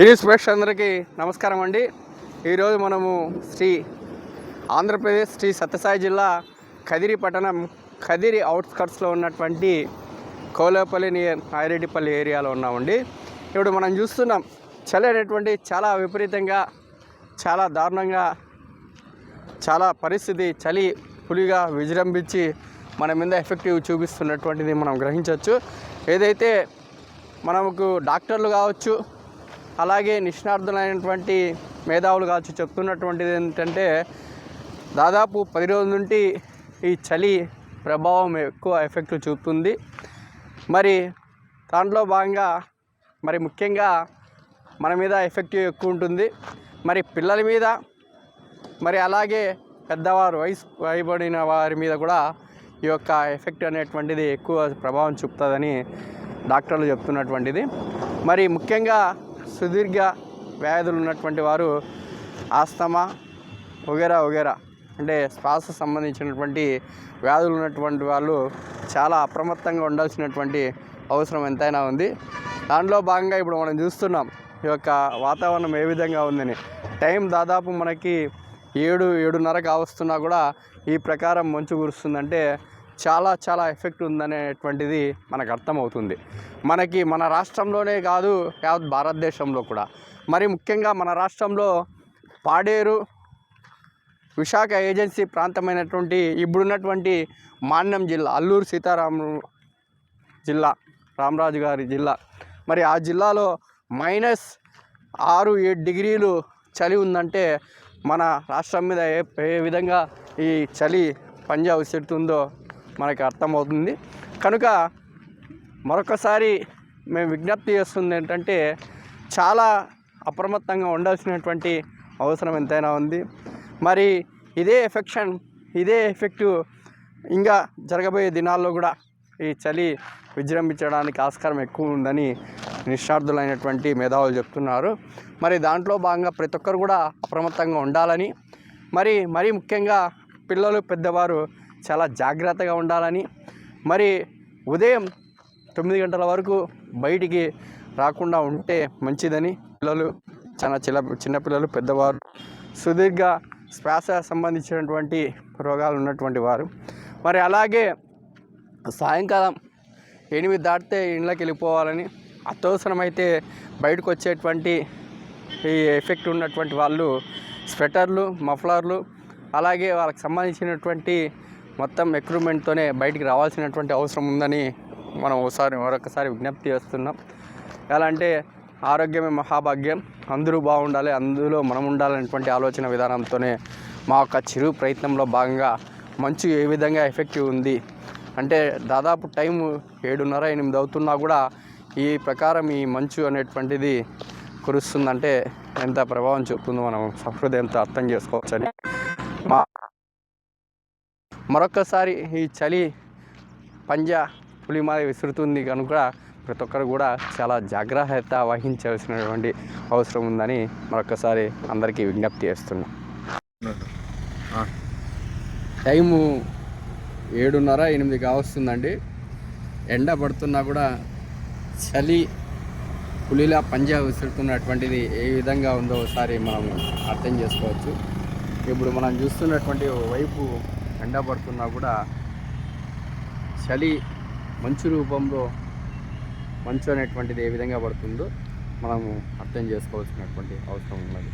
ఇది ఇంగ్లీష్ అందరికీ నమస్కారం అండి. ఈరోజు మనము శ్రీ ఆంధ్రప్రదేశ్ శ్రీ సత్యసాయి జిల్లా కదిరి పట్టణం కదిరి అవుట్స్కట్స్లో ఉన్నటువంటి కోలేపల్లి నియర్ నాయిరెడ్డిపల్లి ఏరియాలో ఉన్నామండి. ఇప్పుడు మనం చూస్తున్నాం చలి అనేటువంటి చాలా విపరీతంగా చాలా దారుణంగా చాలా పరిస్థితి చలి పులిగా విజృంభించి మన మీద ఎఫెక్టివ్ చూపిస్తున్నటువంటిది మనం గ్రహించవచ్చు. ఏదైతే మనకు డాక్టర్లు కావచ్చు అలాగే నిష్ణార్థులైనటువంటి మేధావులు కావచ్చు చెప్తున్నటువంటిది ఏంటంటే దాదాపు పది రోజుల నుండి ఈ చలి ప్రభావం ఎక్కువ ఎఫెక్ట్ చూపుతుంది. మరి దాంట్లో భాగంగా మరి ముఖ్యంగా మన మీద ఎఫెక్ట్ ఎక్కువ ఉంటుంది. మరి పిల్లల మీద మరి అలాగే పెద్దవారు వయసు వయబడిన వారి మీద కూడా ఈ యొక్క ఎఫెక్ట్ అనేటువంటిది ఎక్కువ ప్రభావం చూపుతుందని డాక్టర్లు చెప్తున్నటువంటిది. మరి ముఖ్యంగా సుదీర్ఘ వ్యాధులు ఉన్నటువంటి వారు ఆస్తమా వగేరా వగేరా అంటే శ్వాస సంబంధించినటువంటి వ్యాధులు ఉన్నటువంటి వాళ్ళు చాలా అప్రమత్తంగా ఉండాల్సినటువంటి అవసరం ఎంతైనా ఉంది. దాంట్లో భాగంగా ఇప్పుడు మనం చూస్తున్నాం ఈ యొక్క వాతావరణం ఏ విధంగా ఉందని. టైం దాదాపు మనకి ఏడు ఏడున్నర కావస్తున్నా కూడా ఈ ప్రకారం మంచు కురుస్తుందంటే చాలా చాలా ఎఫెక్ట్ ఉందనేటువంటిది మనకు అర్థమవుతుంది. మనకి మన రాష్ట్రంలోనే కాదు యావత్ భారతదేశంలో కూడా. మరి ముఖ్యంగా మన రాష్ట్రంలో పాడేరు విశాఖ ఏజెన్సీ ప్రాంతమైనటువంటి ఇప్పుడున్నటువంటి మాన్యం జిల్లా అల్లూరు సీతారాము జిల్లా రామరాజు గారి జిల్లా. మరి ఆ జిల్లాలో మైనస్ ఆరు ఏడు డిగ్రీలు చలి ఉందంటే మన రాష్ట్రం మీద ఏ ఏ విధంగా ఈ చలి పంజాబ్ విసురుతుందో మనకి అర్థమవుతుంది. కనుక మరొకసారి మేము విజ్ఞప్తి చేస్తుంది ఏంటంటే చాలా అప్రమత్తంగా ఉండాల్సినటువంటి అవసరం ఎంతైనా ఉంది. మరి ఇదే ఎఫెక్షన్ ఇదే ఎఫెక్టు ఇంకా జరగబోయే దినాల్లో కూడా ఈ చలి విజృంభించడానికి ఆస్కారం ఎక్కువ ఉందని నిష్ణార్థులైనటువంటి మేధావులు చెప్తున్నారు. మరి దాంట్లో భాగంగా ప్రతి ఒక్కరు కూడా అప్రమత్తంగా ఉండాలని మరి మరీ ముఖ్యంగా పిల్లలు పెద్దవారు చాలా జాగ్రత్తగా ఉండాలని. మరి ఉదయం తొమ్మిది గంటల వరకు బయటికి రాకుండా ఉంటే మంచిదని పిల్లలు చాలా చిన్న చిన్నపిల్లలు పెద్దవారు సుదీర్ఘ శ్వాస సంబంధించినటువంటి రోగాలు ఉన్నటువంటి వారు. మరి అలాగే సాయంకాలం ఎనిమిది దాటితే ఇండ్లకి వెళ్ళిపోవాలని అత్యవసరమైతే బయటకు వచ్చేటువంటి ఈ ఎఫెక్ట్ ఉన్నటువంటి వాళ్ళు స్వెటర్లు మఫ్లర్లు అలాగే వాళ్ళకి సంబంధించినటువంటి మొత్తం ఎక్విప్మెంట్తోనే బయటికి రావాల్సినటువంటి అవసరం ఉందని మనం ఒకసారి మరొకసారి విజ్ఞప్తి చేస్తున్నాం. ఎలా అంటే ఆరోగ్యమే మహాభాగ్యం. అందరూ బాగుండాలి అందులో మనం ఉండాలనేటువంటి ఆలోచన విధానంతోనే మా యొక్క చిరు ప్రయత్నంలో భాగంగా మంచు ఏ విధంగా ఎఫెక్టివ్ ఉంది? అంటే దాదాపు టైం ఏడున్నర ఎనిమిది అవుతున్నా కూడా ఈ ప్రకారం ఈ మంచు అనేటువంటిది కురుస్తుందంటే ఎంత ప్రభావం చూపుతుందో మనం సహృదయంతో అర్థం చేసుకోవచ్చని మా మరొకసారి ఈ చలి పంజా పులిమాల విసురుతుంది కనుక ప్రతి ఒక్కరు కూడా చాలా జాగ్రత్త వహించాల్సినటువంటి అవసరం ఉందని మరొకసారి అందరికీ విజ్ఞప్తి చేస్తున్నాం. టైము ఏడున్నర ఎనిమిది కావస్తుందండి. ఎండ పడుతున్నా కూడా చలి పులిలా పంజా విసురుతున్నటువంటిది ఏ విధంగా ఉందో ఒకసారి మనం అర్థం చేసుకోవచ్చు. ఇప్పుడు మనం చూస్తున్నటువంటి వైపు ఎండ పడుతున్నా కూడా చలి మంచు రూపంలో మంచు అనేటువంటిది ఏ విధంగా పడుతుందో మనము అర్థం చేసుకోవాల్సినటువంటి అవసరం ఉన్నది.